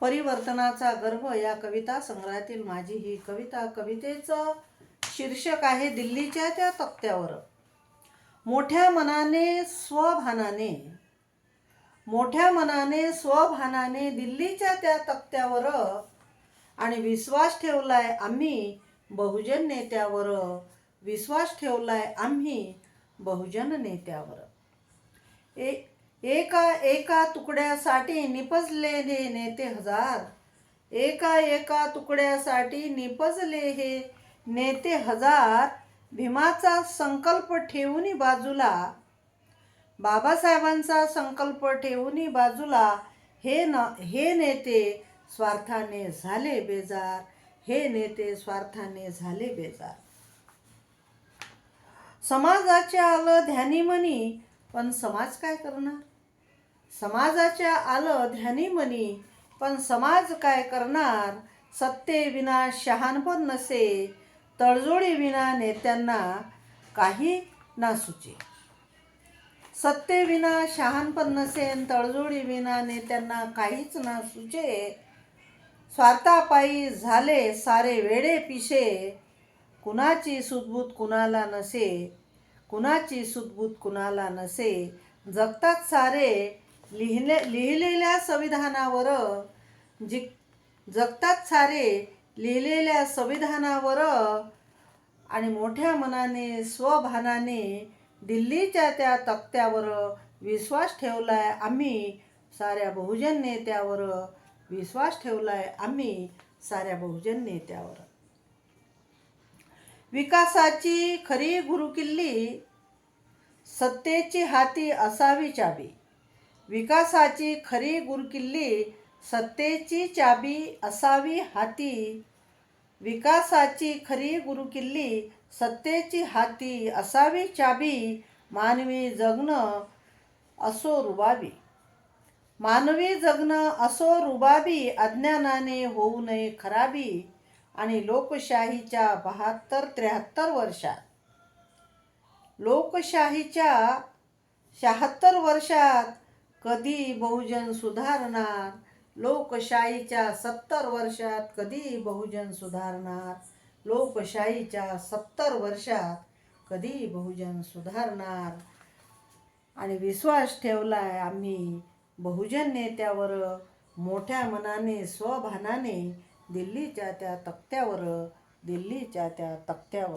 परिवर्तनाचा गर्भ या कविता संग्रहातील माझी ही कविता कवितेचं शीर्षक आहे दिल्लीच्या त्या तक्त्यावर. मोठ्या मनाने स्वभानाने मोठ्या मनाने स्वभानाने दिल्लीच्या त्या तक्त्यावर आणि विश्वास ठेवलाय आम्ही बहुजन नेत्यावर. विश्वास ठेवलाय आम्ही बहुजन नेत्यावर. ए एका एका तुकड्यासाठी निपजले हे नेते हजार. एका एका तुकड्यासाठी निपजले हे नेते हजार. भीमाचा संकल्प ठेवून बाजूला. बाबासाहेबांचा संकल्प ठेवून बाजूला. हे न हे नेते स्वार्थाने झाले बेजार. हे नेते स्वार्थाने झाले बेजार. समाजाच्या आलं ध्यानीमनी पण समाज काय करणार? समाजाच्या आलं ध्यानीमनी पण समाज काय करणार? सत्ते विना शहाणपण नसे तळजोडी विना नेत्यांना काही ना सुचे. सत्ते विना शहाणपण नसेन तळजोडी विना नेत्यांना काहीच ना सुचे. स्वार्थापायी झाले सारे वेडे पिशे कुणाची सुदबूत कुणाला नसे? कुणाची सुदबूत कुणाला नसे जगतात सारे लिहिले लिहिलेल्या संविधानावर जि जगतात सारे लिहिलेल्या संविधानावर आणि मोठ्या मनाने स्वभानाने दिल्लीच्या त्या तक्त्यावर विश्वास ठेवलाय आम्ही साऱ्या बहुजन नेत्यावर विश्वास ठेवलाय आम्ही साऱ्या बहुजन नेत्यावर. विकासाची खरी गुरुकिल्ली सत्तेची हाती असावी चाबी. विकासाची खरी गुरुकिल्ली सत्तेची चाबी असावी हाती. विकासाची खरी गुरुकिल्ली सत्तेची हाती असावी चाबी. मानवी जगणं असो रुबाबी. मानवी जगणं असो रुबाबी. अज्ञानाने होऊ नये खराबी. आणि लोकशाहीच्या बहात्तर त्र्याहत्तर वर्षात. लोकशाहीच्या शहात्तर वर्षात कधी बहुजन सुधारणार? लोकशाहीच्या सत्तर वर्षात कधी बहुजन सुधारणार? लोकशाहीच्या सत्तर वर्षात कधी बहुजन सुधारणार? आणि विश्वास ठेवलाय आम्ही बहुजन नेत्यावर मोठ्या मनाने स्वभानाने दिल्लीच्या त्या तक्त्यावर दिल्लीच्या त्या तक्त्यावर.